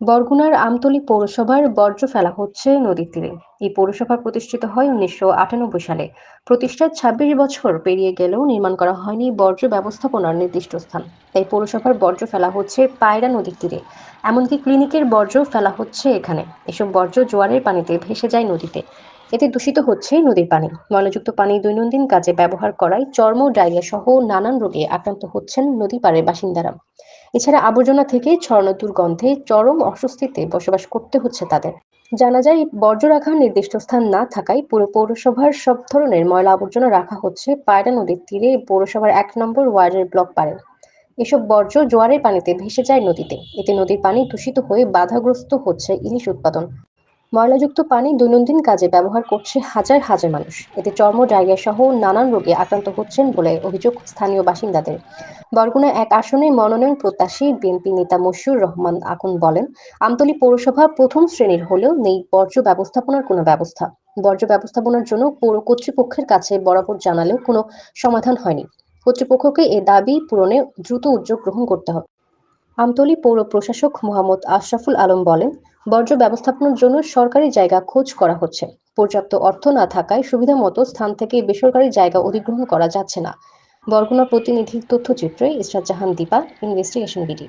বরগুনার আমতলী পৌরসভার বর্জ্য ফেলা হচ্ছে নদীর তীরে। এই পৌরসভা প্রতিষ্ঠিত হয় উনিশশো আটানব্বই সালে। প্রতিষ্ঠার ছাব্বিশ বছর পেরিয়ে গেলেও নির্মাণ করা হয়নি বর্জ্য ব্যবস্থাপনার নির্দিষ্ট স্থান। তাই পৌরসভার বর্জ্য ফেলা হচ্ছে পায়রা নদীর তীরে। এমনকি ক্লিনিকের বর্জ্য ফেলা হচ্ছে এখানে। এসব বর্জ্য জোয়ারের পানিতে ভেসে যায় নদীতে। এতে দূষিত হচ্ছে নদীর পানি। ময়লাযুক্ত পানি দৈনন্দিন কাজে ব্যবহার করায় চর্ম, ডায়রিয়া সহ নানান রোগে আক্রান্ত হচ্ছেন নদী পাড়ের বাসিন্দারা। এছাড়া আবর্জনা থেকে ছড়ানো দুর্গন্ধে চরম অস্বস্তিতে বসবাস করতে হচ্ছে তাদের। জানা যায় বর্জ্য রাখার নির্দিষ্ট স্থান না থাকায় পুরো পৌরসভার সব ধরনের ময়লা আবর্জনা রাখা হচ্ছে পায়রা নদীর তীরে, পৌরসভার এক নম্বর ওয়ার্ডের ব্লক পাড়ে। এসব বর্জ্য জোয়ারের পানিতে ভেসে যায় নদীতে। এতে নদীর পানি দূষিত হয়ে বাধাগ্রস্ত হচ্ছে ইলিশ উৎপাদন। ময়লাযুক্ত পানি দৈনন্দিন কাজে ব্যবহার করছে হাজার হাজার মানুষ। এতে চর্ম, ডায়রিয়া সহ নানান রোগে আক্রান্ত হচ্ছেন বলে অভিযোগ স্থানীয় বাসিন্দাদের। বরগুনা এক আসনে মনোনয়ন প্রত্যাশী বিএনপি নেতা মশিউর রহমান আকুন বলেন, আমতলী পৌরসভা প্রথম শ্রেণির হলেও নেই বর্জ্য ব্যবস্থাপনার কোনো ব্যবস্থা। বর্জ্য ব্যবস্থাপনার জন্য পৌর কর্তৃপক্ষের কাছে বরাবর জানালেও কোনো সমাধান হয়নি। কর্তৃপক্ষকে এ দাবি পূরণে দ্রুত উদ্যোগ গ্রহণ করতে হবে। আমতলী পৌর প্রশাসক মোহাম্মদ আশরাফুল আলম বলেন, বর্জ্য ব্যবস্থাপনার জন্য সরকারি জায়গা খোঁজ করা হচ্ছে। পর্যাপ্ত অর্থ না থাকায় সুবিধা মতো স্থান থেকে বেসরকারি জায়গা অধিগ্রহণ করা যাচ্ছে না। বরগুনা প্রতিনিধির তথ্যচিত্রে ইসরাত জাহান দীপা, ইনভেস্টিগেশন বিডি।